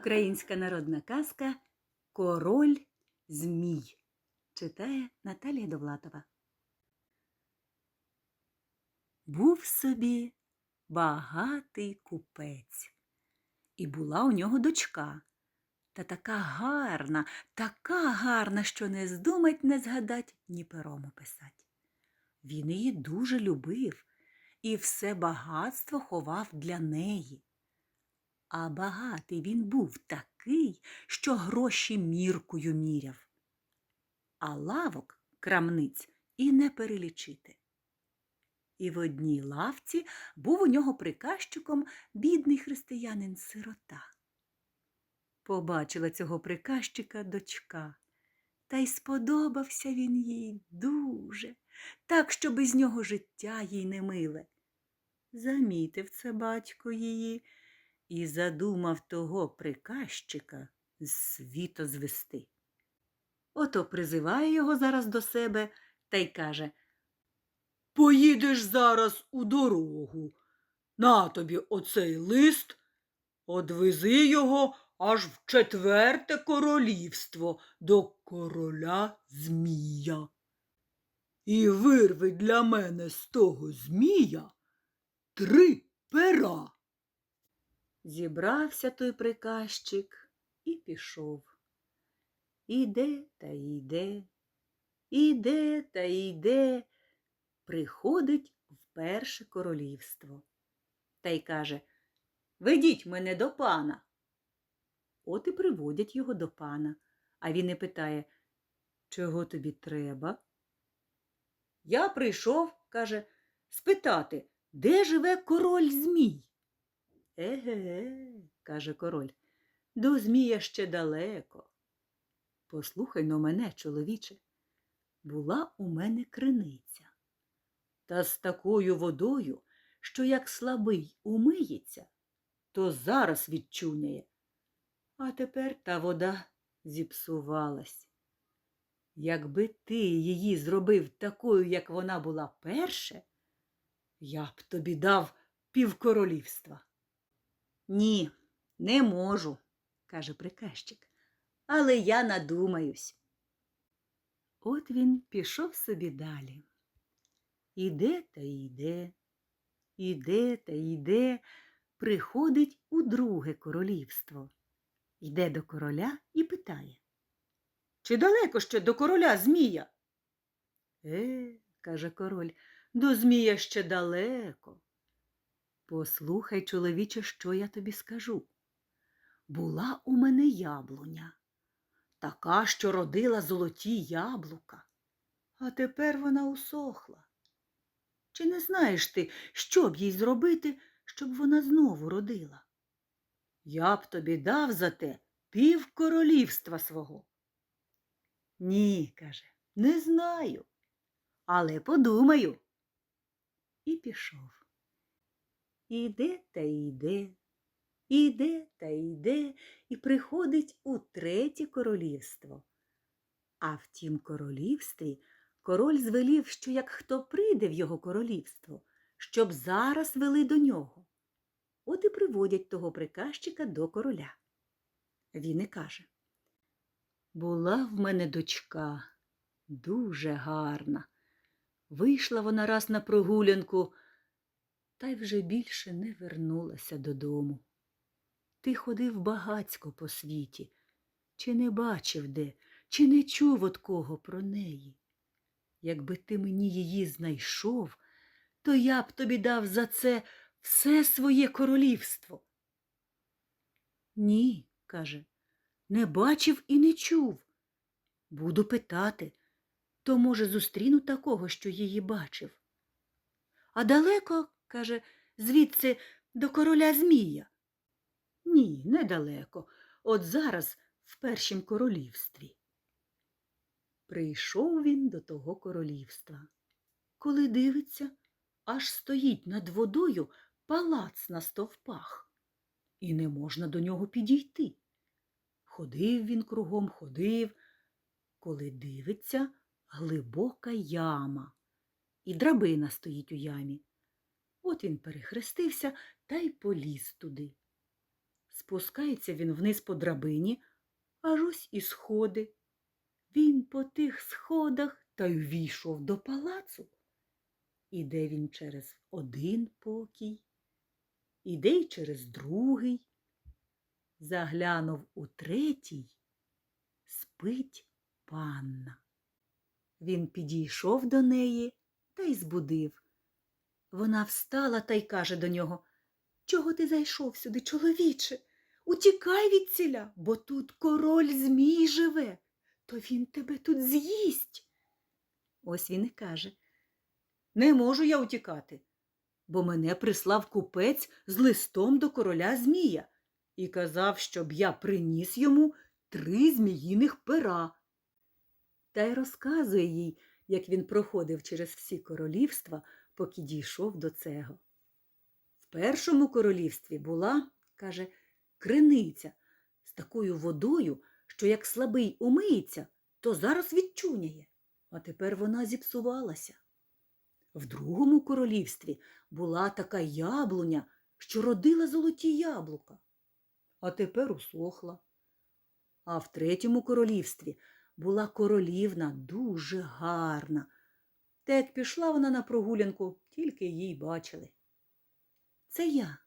Українська народна казка Король Змій. Читає Наталія Довлатова. Був собі багатий купець, і була у нього дочка. Та така гарна, така гарна, що не здумать не згадать, ні пером описать. Він її дуже любив і все багатство ховав для неї. А багатий він був такий, що гроші міркою міряв. А лавок, крамниць, і не перелічити. І в одній лавці був у нього приказчиком бідний християнин-сирота. Побачила цього приказчика дочка, та й сподобався він їй дуже, так, що без нього життя їй не миле. Замітив це батько її і задумав того приказчика з світо звести. Ото призиває його зараз до себе та й каже Поїдеш зараз у дорогу. На тобі оцей лист, одвези його аж в четверте королівство до короля Змія. І вирви для мене з того Змія три пера. Зібрався той приказчик і пішов. Іде та йде, іде та йде, приходить в перше королівство. Та й каже Ведіть мене до пана. От і приводять його до пана, а він і питає Чого тобі треба? Я прийшов, каже, спитати, де живе король Змій? Еге, каже король, до Змія ще далеко. Послухай но мене, чоловіче, була у мене криниця. Та з такою водою, що як слабий умиється, то зараз відчуняє. А тепер та вода зіпсувалась. Якби ти її зробив такою, як вона була перше, я б тобі дав півкоролівства. Ні, не можу, каже приказчик, але я надумаюсь. От він пішов собі далі. Іде та йде, іде та йде, приходить у друге королівство. Йде до короля і питає. Чи далеко ще до короля Змія? Е, каже король, до Змія ще далеко. Послухай, чоловіче, що я тобі скажу. Була у мене яблуня, така, що родила золоті яблука, а тепер вона усохла. Чи не знаєш ти, що б їй зробити, щоб вона знову родила? Я б тобі дав за те пів королівства свого. Ні, каже, не знаю, але подумаю. І пішов. Іде та йде, іде та йде і приходить у третє королівство. А в тім королівстві король звелів, що як хто прийде в його королівство, щоб зараз вели до нього. От і приводять того приказчика до короля. Він і каже Була в мене дочка дуже гарна. Вийшла вона раз на прогулянку та й вже більше не вернулася додому. Ти ходив багацько по світі, чи не бачив де, чи не чув от кого про неї. Якби ти мені її знайшов, то я б тобі дав за це все своє королівство. Ні, каже, не бачив і не чув. Буду питати, то, може, зустріну такого, що її бачив. А далеко, каже, звідси до короля Змія. Ні, недалеко. От зараз в першім королівстві. Прийшов він до того королівства. Коли дивиться, аж стоїть над водою палац на стовпах, і не можна до нього підійти. Ходив він кругом, ходив, коли дивиться глибока яма, і драбина стоїть у ямі. От він перехрестився та й поліз туди. Спускається він вниз по драбині, аж ось і сходи. Він по тих сходах та й ввійшов до палацу. Іде він через один покій, іде й через другий. Заглянув у третій, спить панна. Він підійшов до неї та й збудив. Вона встала та й каже до нього Чого ти зайшов сюди, чоловіче? Утікай від ціля, бо тут король Змій живе, то він тебе тут з'їсть. Ось він і каже Не можу я утікати, бо мене прислав купець з листом до короля Змія і казав, щоб я приніс йому три зміїних пера. Та й розказує їй, як він проходив через всі королівства, поки дійшов до цього. В першому королівстві була, каже, криниця з такою водою, що як слабий умиється, то зараз відчуняє, а тепер вона зіпсувалася. В другому королівстві була така яблуня, що родила золоті яблука, а тепер усохла. А в третьому королівстві була королівна дуже гарна. Та як пішла вона на прогулянку, тільки їй бачили. Це я,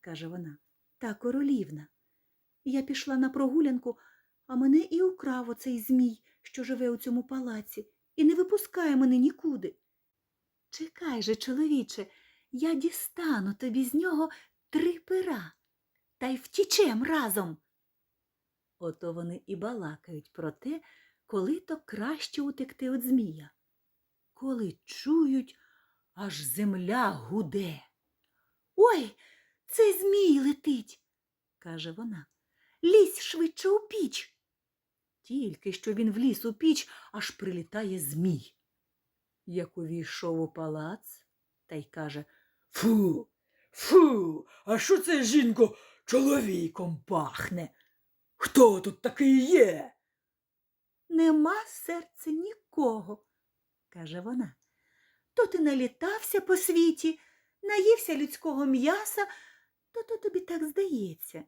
каже вона, та королівна. Я пішла на прогулянку, а мене і украв оцей змій, що живе у цьому палаці, і не випускає мене нікуди. Чекай же, чоловіче, я дістану тобі з нього три пера, та й втічем разом. Ото вони і балакають про те, коли то краще утекти від змія. Коли чують, аж земля гуде. Ой, цей змій летить, каже вона. Лізь швидше у піч. Тільки що він вліз у піч, аж прилітає змій. Як увійшов у палац та й каже Фу, фу, а що це жінко чоловіком пахне? Хто тут такий є? Нема в серці нікого, каже вона. То ти налітався по світі, наївся людського м'яса, то то тобі так здається.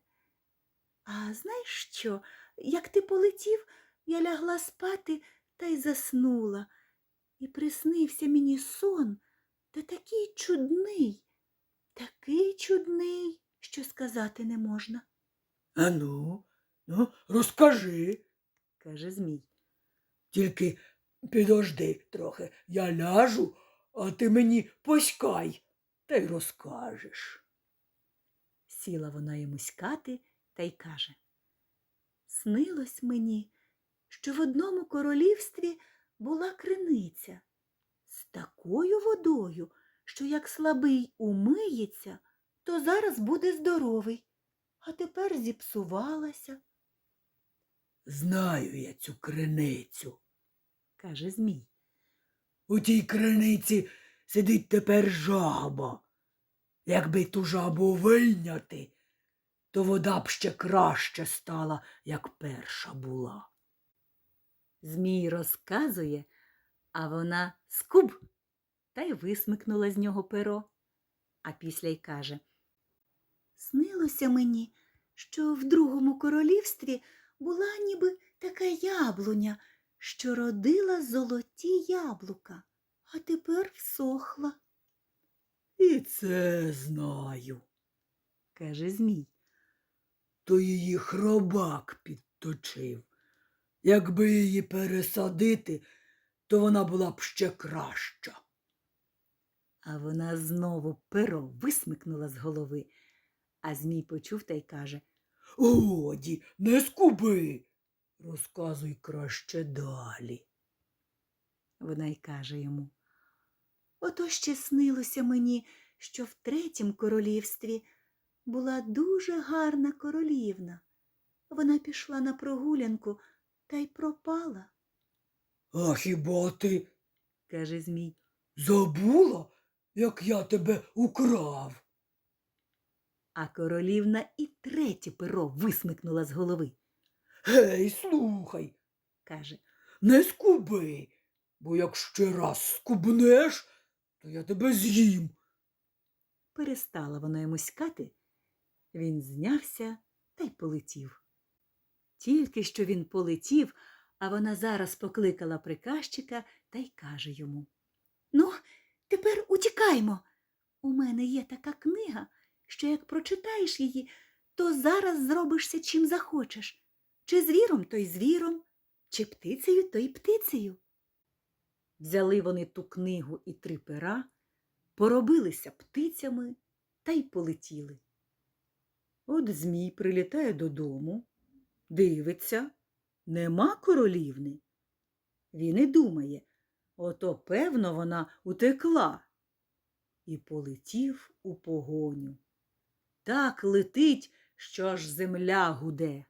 А знаєш що, як ти полетів, я лягла спати та й заснула, і приснився мені сон, та такий чудний, такий чудний, що сказати не можна, Ану, ну, розкажи. каже Змій. Тільки підожди трохи, я ляжу, а ти мені поськай, та й розкажеш. Сіла вона йому скати та й каже Снилось мені, що в одному королівстві була криниця з такою водою, що як слабий умиється, то зараз буде здоровий, а тепер зіпсувалася, Знаю я цю криницю. Каже Змій. У тій криниці сидить тепер жаба. Якби ту жабу вийняти, то вода б ще краще стала, як перша була. Змій розказує, а вона скуб та й висмикнула з нього перо. А після й каже Снилося мені, що в другому королівстві була ніби така яблуня, що родила золоті яблука, а тепер всохла, І це знаю. каже Змій. То її хробак підточив. Якби її пересадити, то вона була б ще краща. А вона знову перо висмикнула з голови. А Змій почув та й каже Годі, не скуби. Розказуй краще далі. Вона й каже йому. Ото ще снилося мені, що в третім королівстві була дуже гарна королівна. Вона пішла на прогулянку та й пропала, А хіба ти каже Змій. забула, як я тебе украв? А королівна і третє перо висмикнула з голови. Гей, слухай, Каже, не скуби, бо як ще раз скубнеш, то я тебе з'їм. перестала вона йому скати. Він знявся та й полетів. Тільки що він полетів, а вона зараз покликала приказчика та й каже йому Ну, тепер утікаймо. У мене є така книга, що як прочитаєш її, то зараз зробишся чим захочеш. Чи звіром, то й звіром, чи птицею, то й птицею. Взяли вони ту книгу і три пера, поробилися птицями та й полетіли. От Змій прилітає додому, дивиться, нема королівни. Він і думає, ото, певно, вона утекла. І полетів у погоню. Так летить, що аж земля гуде.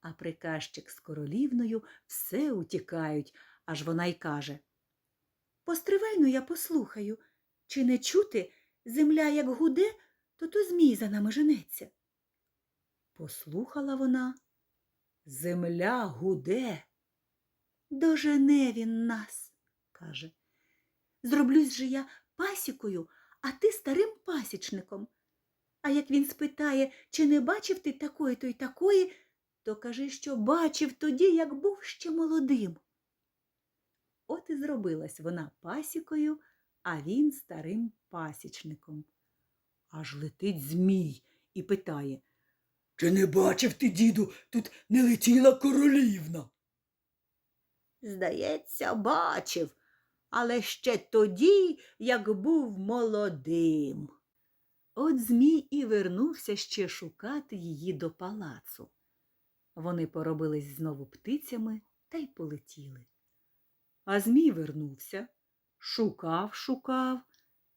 А приказчик з королівною все утікають, аж вона й каже Постривайно я послухаю, чи не чути земля як гуде, то то змій за нами женеться. Послухала вона. Земля гуде. Дожене він нас, каже. Зроблюсь же я пасікою, а ти старим пасічником. А як він спитає, чи не бачив ти такої то й такої, то кажи, що бачив тоді, як був ще молодим. От і зробилась вона пасікою, а він старим пасічником. Аж летить змій і питає Чи не бачив ти, діду, тут не летіла королівна? Здається, бачив, але ще тоді, як був молодим. От Змій і вернувся ще шукати її до палацу. Вони поробились знову птицями та й полетіли. А Змій вернувся, шукав, шукав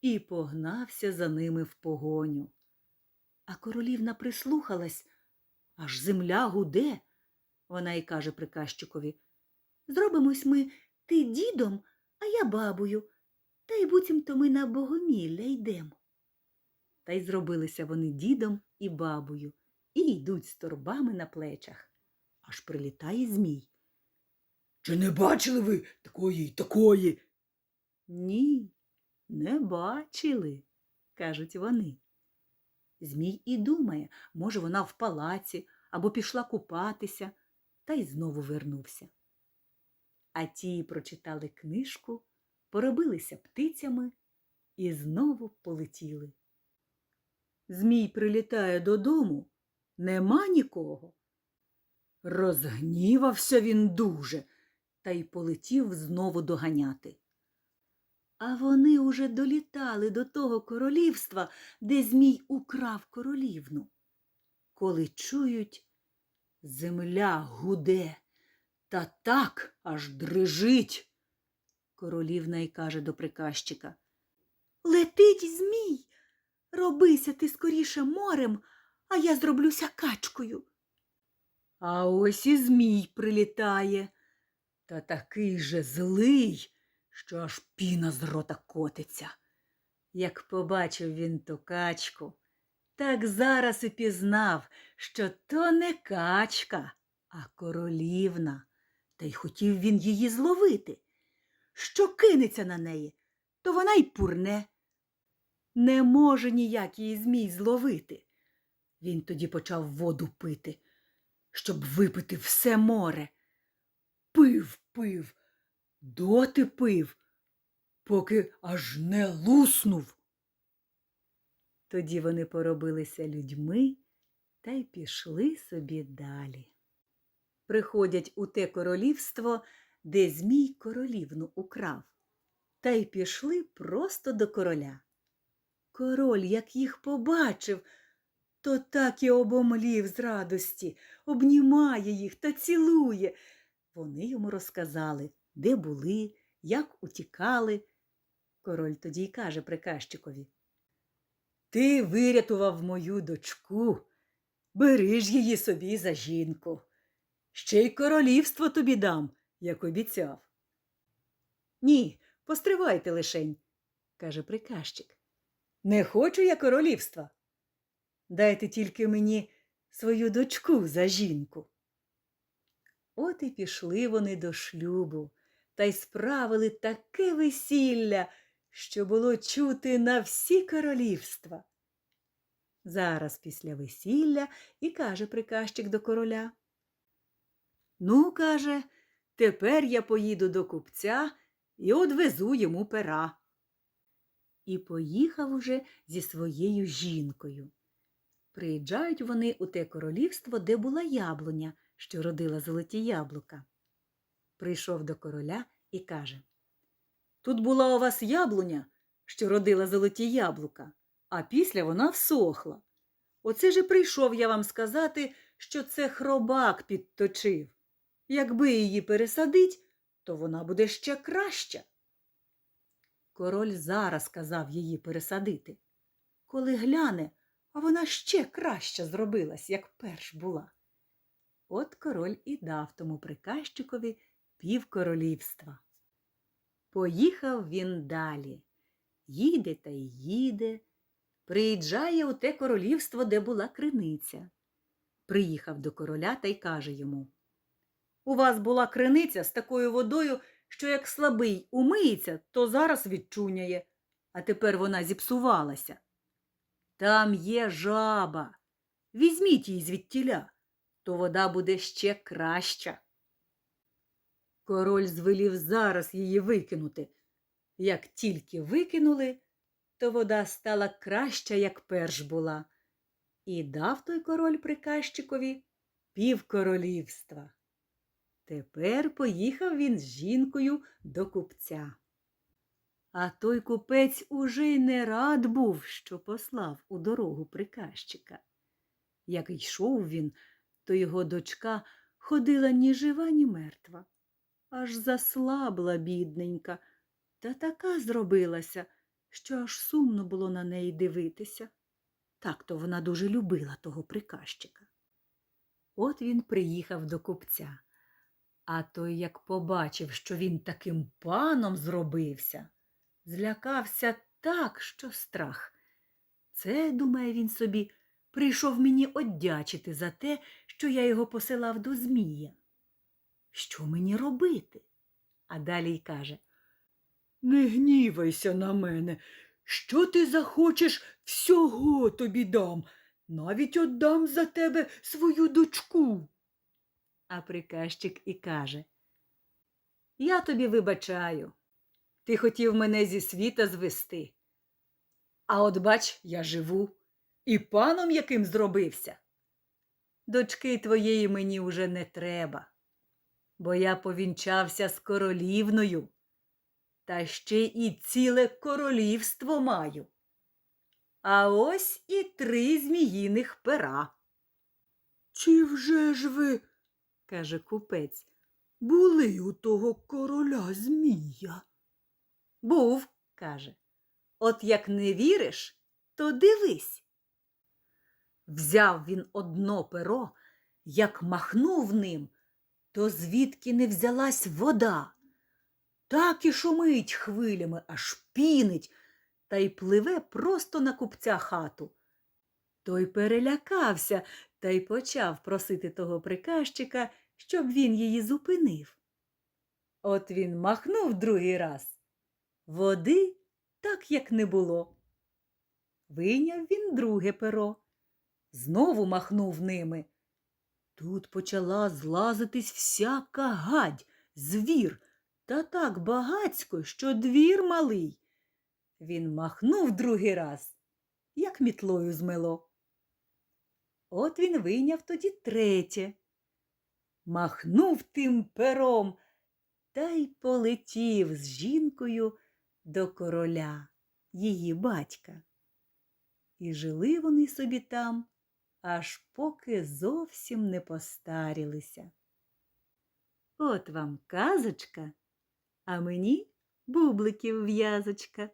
і погнався за ними в погоню. А королівна прислухалась, аж земля гуде. Вона й каже приказчикові Зробимось ми ти дідом, а я бабою, та й буцімто ми на богомілля йдемо. Та й зробилися вони дідом і бабою і йдуть з торбами на плечах. Аж прилітає Змій. Чи не бачили ви такої й такої? Ні, не бачили, кажуть вони. Змій і думає, може, вона в палаці або пішла купатися, та й знову вернувся. А ті прочитали книжку, поробилися птицями і знову полетіли. Змій прилітає додому, нема нікого. Розгнівався він дуже та й полетів знову доганяти. А вони уже долітали до того королівства, де Змій украв королівну. Коли чують, земля гуде, та так аж дрижить. Королівна й каже до приказчика. Летить Змій. Робися ти скоріше морем, а я зроблюся качкою. А ось і Змій прилітає, та такий же злий, що аж піна з рота котиться. Як побачив він ту качку, так зараз і пізнав, що то не качка, а королівна, та й хотів він її зловити. Що кинеться на неї, то вона й пурне. Не може ніяк змій зловити. Він тоді почав воду пити, щоб випити все море. Пив, пив, доти пив, поки аж не луснув. Тоді вони поробилися людьми та й пішли собі далі. Приходять у те королівство, де Змій королівну украв, та й пішли просто до короля. Король, як їх побачив, то так і обомлів з радості, обнімає їх та цілує. Вони йому розказали, де були, як утікали. Король тоді й каже приказчикові. Ти вирятував мою дочку, бери ж її собі за жінку. Ще й королівство тобі дам, як обіцяв. Ні, постривайте лишень, каже приказчик. Не хочу я королівства. Дайте тільки мені свою дочку за жінку. От і пішли вони до шлюбу та й справили таке весілля, що було чути на всі королівства. зараз після весілля і каже приказчик до короля. Ну, каже, тепер я поїду до купця і одвезу йому пера. І поїхав уже зі своєю жінкою. Приїжджають вони у те королівство, де була яблуня, що родила золоті яблука. Прийшов до короля і каже Тут була у вас яблуня, що родила золоті яблука, а після вона всохла. Оце ж прийшов я вам сказати, що це хробак підточив. Якби її пересадить, то вона буде ще краща. Король зараз казав її пересадити. Коли гляне, а вона ще краща зробилась, як перш була. От король і дав тому приказчикові півкоролівства. Поїхав він далі. Їде та й їде, приїжджає у те королівство, де була криниця. Приїхав до короля та й каже йому У вас була криниця з такою водою, що як слабий умиється, то зараз відчуняє, а тепер вона зіпсувалася. Там є жаба. Візьміть її звідтіля, то вода буде ще краща. Король звелів зараз її викинути. Як тільки викинули, то вода стала краща, як перш була, і дав той король приказчикові півкоролівства. Тепер поїхав він з жінкою до купця. А той купець уже й не рад був, що послав у дорогу приказчика. Як йшов він, то його дочка ходила ні жива, ні мертва. Аж заслабла бідненька, та така зробилася, що аж сумно було на неї дивитися. Так то вона дуже любила того приказчика. От він приїхав до купця, а той, як побачив, що він таким паном зробився, злякався так, що страх. Це, думає він собі, прийшов мені оддячити за те, що я його посилав до Змія. Що мені робити? А далі й каже Не гнівайся на мене. Що ти захочеш, всього тобі дам. Навіть отдам за тебе свою дочку. А приказчик і каже Я тобі вибачаю. Ти хотів мене зі світа звести. А от бач, я живу і паном яким зробився. Дочки твоєї мені уже не треба, бо я повінчався з королівною, та ще і ціле королівство маю. А ось і три зміїних пера. Чи вже ж ви, каже купець. були у того короля Змія? Був, каже. От як не віриш, то дивись. Взяв він одно перо, як махнув ним, то звідки не взялась вода. Так і шумить хвилями, аж пінить, та й пливе просто на купця хату. Той перелякався та й почав просити того приказчика, щоб він її зупинив. От він махнув другий раз. Води так, як не було. Вийняв він друге перо, знову махнув ними. Тут почала злазитись всяка гадь, звір, та так багацько, що двір малий. Він махнув другий раз, як мітлою змело. От він вийняв тоді третє. Махнув тим пером та й полетів з жінкою до короля, її батька. І жили вони собі там, аж поки зовсім не постарілися. От вам казочка, а мені бубликів в'язочка.